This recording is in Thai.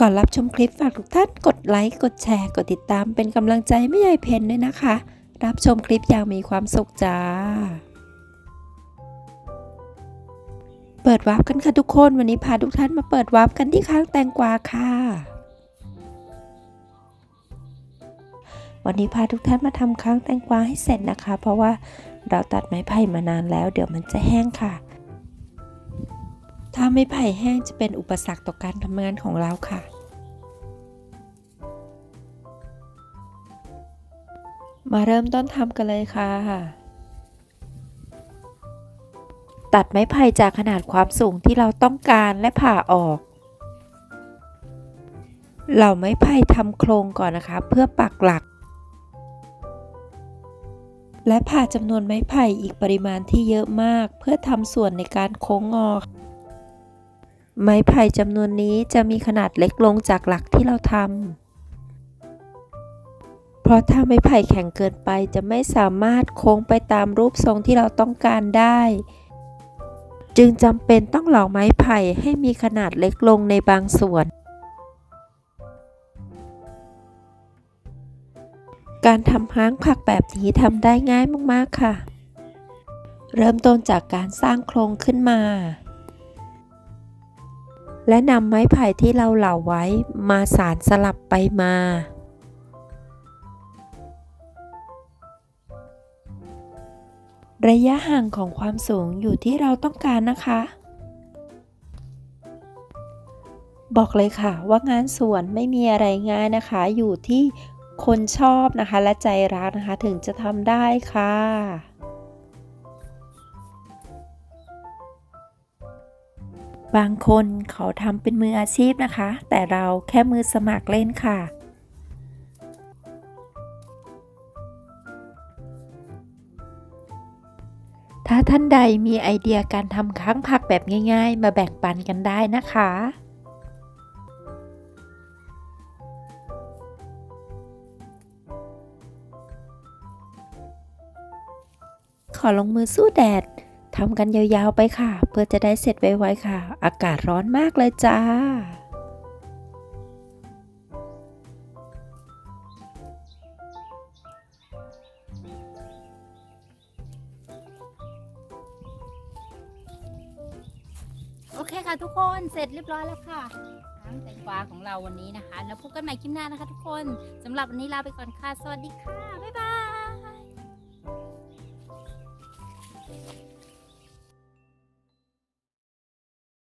ก่อนรับชมคลิปฝากทุกท่านกดไลค์ กดแชร์ กดติดตามเป็นกำลังใจไม่ยายเพนด้วยนะคะ รับชมคลิปอย่างมีความสุขจ้า เปิดวาร์ปกันค่ะทุกคน วันนี้พาทุกท่านมาเปิดวาร์ปกันที่ค้างแตงกวาค่ะ วันนี้พาทุกท่านมาทำค้างแตงกวาให้เสร็จนะคะ เพราะว่าเราตัดไม้ไผ่มานานแล้ว เดี๋ยวมันจะแห้งค่ะ ถ้าไม้ไผ่แห้งจะเป็นอุปสรรคต่อการทำงานของเราค่ะ มาเริ่มต้นทำกันเลยค่ะ ตัดไม้ไผ่จากขนาดความสูงที่เราต้องการและผ่าออกเหล่าไม้ไผ่ทำโครงก่อนนะคะ เพื่อปักหลัก และผ่าจำนวนไม้ไผ่อีกปริมาณที่เยอะมาก เพื่อทำส่วนในการโค้งงอ ไม้ไผ่จำนวนนี้จะมีขนาดเล็กลงจากหลักที่เราทำ เพราะถ้าไม้ไผ่แข็งเกินไปจะไม่สามารถโค้งไปตามรูปทรงที่เราต้องการได้ จึงจำเป็นต้องเหลาไม้ไผ่ให้มีขนาดเล็กลงในบางส่วน การทำห้างผักแบบนี้ทำได้ง่ายมากๆค่ะ เริ่มต้นจากการสร้างโครงขึ้นมา และนำไม้ไผ่ที่เราเหลาไว้มาสารสลับไปมา ระยะห่างของความสูงอยู่ที่เราต้องการนะคะ บอกเลยค่ะว่างานสวนไม่มีอะไรง่ายนะคะ อยู่ที่คนชอบนะคะและใจรักนะคะถึงจะทำได้ค่ะ บางคนเขาทำเป็นมืออาชีพนะคะ แต่เราแค่มือสมัครเล่นค่ะ ถ้าท่านใดมีไอเดียการทำค้างผักแบบง่าย ๆ มาแบ่งปันกันได้นะคะขอลงมือสู้แดด ทำกันยาวๆไปค่ะ เพื่อจะได้เสร็จไวๆค่ะ อากาศร้อนมากเลยจ้าโอเคค่ะทุกคนเสร็จเรียบร้อยแล้วค่ะทั้งแตงกวาของเราวันนี้นะคะ แล้วพบกันใหม่คลิปหน้านะคะทุกคนสำหรับวันนี้ลาไปก่อนค่ะ สวัสดีค่ะ บ๊ายบาย